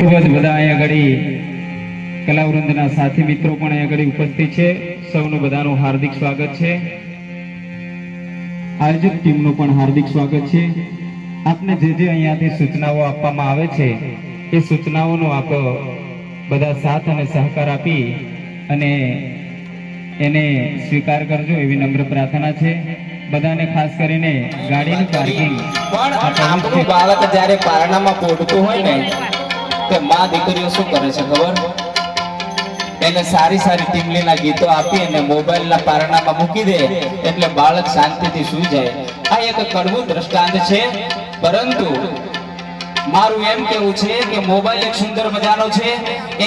ખૂબ જ બધા અહીંયા ઘડી કલાવૃંદના સાથી મિત્રો પણ અહીંયા ઘડી ઉપસ્થિત છે. સૌનું બધાનું હાર્દિક સ્વાગત છે. આયોજક ટીમનું પણ હાર્દિક સ્વાગત છે. આપને જે જે અહીંયાથી સૂચનાઓ આપવામાં આવે છે, એ સૂચનાઓનો આપ બધા સાથ અને સહકાર આપી અને એને સ્વીકાર કરજો એવી નમ્ર પ્રાર્થના છે. બધાને ખાસ કરીને ગાડીનું પાર્કિંગ પણ આપણું બાળક જ્યારે પારણામાં પોઢતું હોય ને તે માં દીકરીઓ શું કરે છે ખબર? એને સારી સારી ટીમલીના ગીતો આપી અને મોબાઈલના પારણામાં મૂકી દે એટલે બાળક શાંતિથી સૂઈ જાય. આ એક કડવું દ્રષ્ટાંત છે. પરંતુ મારું એમ કેવું છે કે મોબાઈલ એક સુંદર મજાનો છે.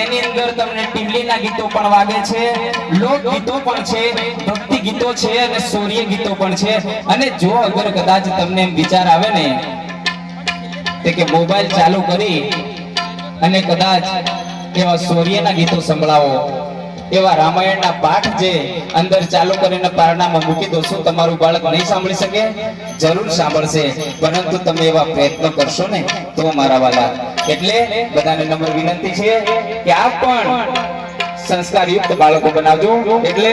એની અંદર તમને ટીમલીના ગીતો પણ વાગે છે લોક ગીતો પણ છે ભક્તિ ગીતો છે અને સૌર્ય ગીતો પણ છે. અને જો અગર કદાચ તમને એમ વિચાર આવે ને કે મોબાઈલ ચાલુ કરી અને કદાચ એવા સૌર્યના ગીતો સંભળાવો. એવા રામાયણના પાઠ જે અંદર ચાલુ કરીને પારણામાં મૂકી દો છો, તમારું બાળક નહીં સાંભળી શકે? જરૂર સાંભળશે. પરંતુ તમે એવા પ્રયત્નો કરશો ને, તો મારા વાલા. એટલે બધાને નમ્ર વિનંતી છે કે આપ પણ સંસ્કારયુક્ત બાળકો બનાવજો. એટલે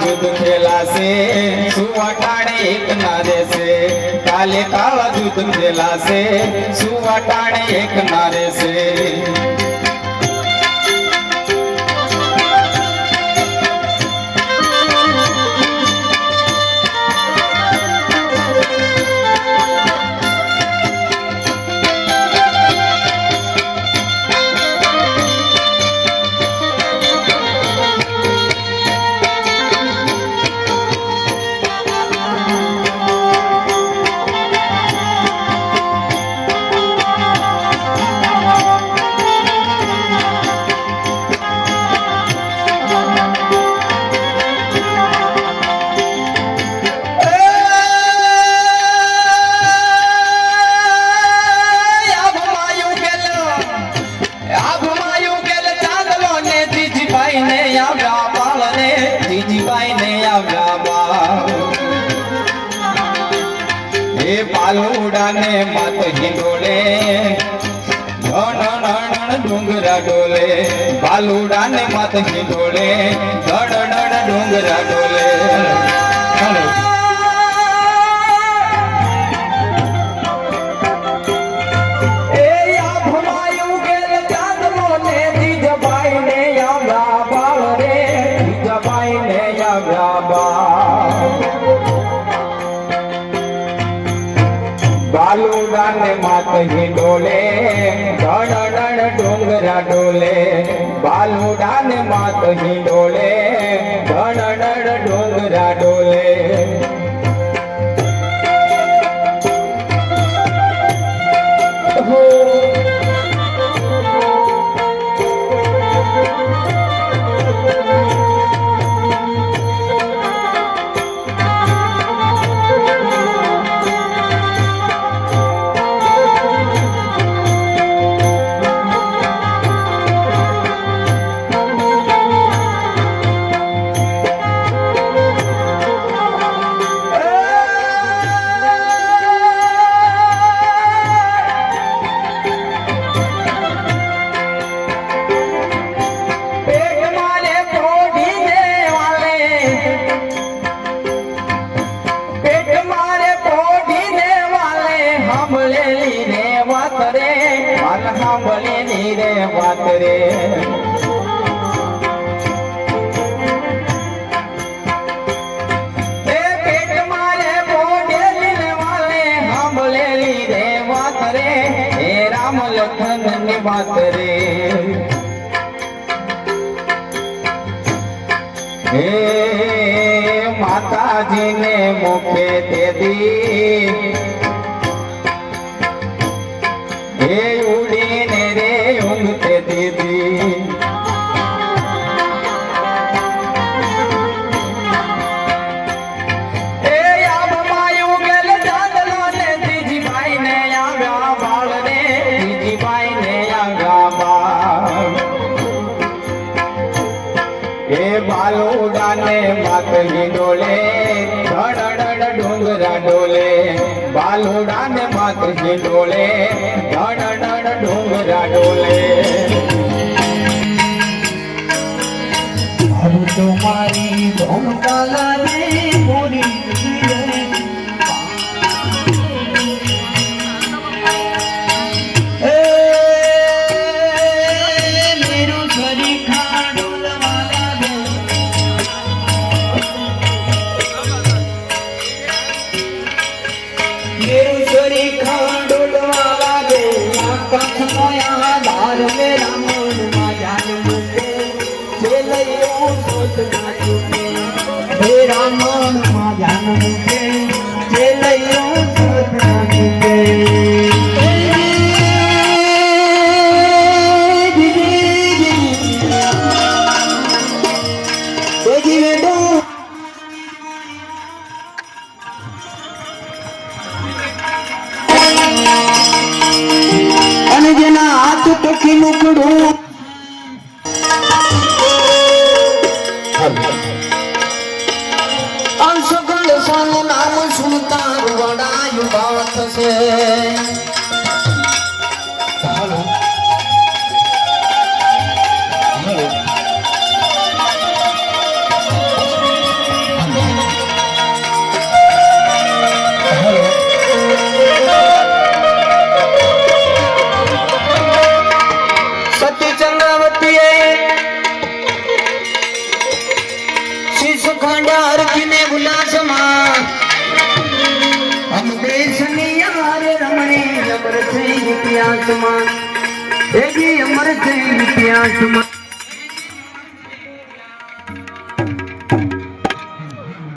જુદ ખેલાશે સુવાટાણે એક ના રહેશે કાલે કાળા દૂધ ખેલાશે સુવાટાણે એક ના રહેશે એ પાલુડા ને મત ધણ ડુંગરા ડોલે. પાલુડા ને મત ધણ ધણ ડુંગરા ડોલે. ચાલો. બાલુડા માતજી ડોલે ધણ ધણ ડુંગરા ડોલે બાલુડા માતજી માત પોઢેલી ને રે. વાત રે. લખનની રે. હે માતાજીને મુખે તેદી ડોલે ધડડ ડુંગરા ડોલે બાલુડા ને માતૃજી ડોલે ધડડ ડુંગરા ડોલે. હું તો મારી ભૂમકા લાવી মুখ রূপ આત્મા. એજી અમર થઈ આત્મા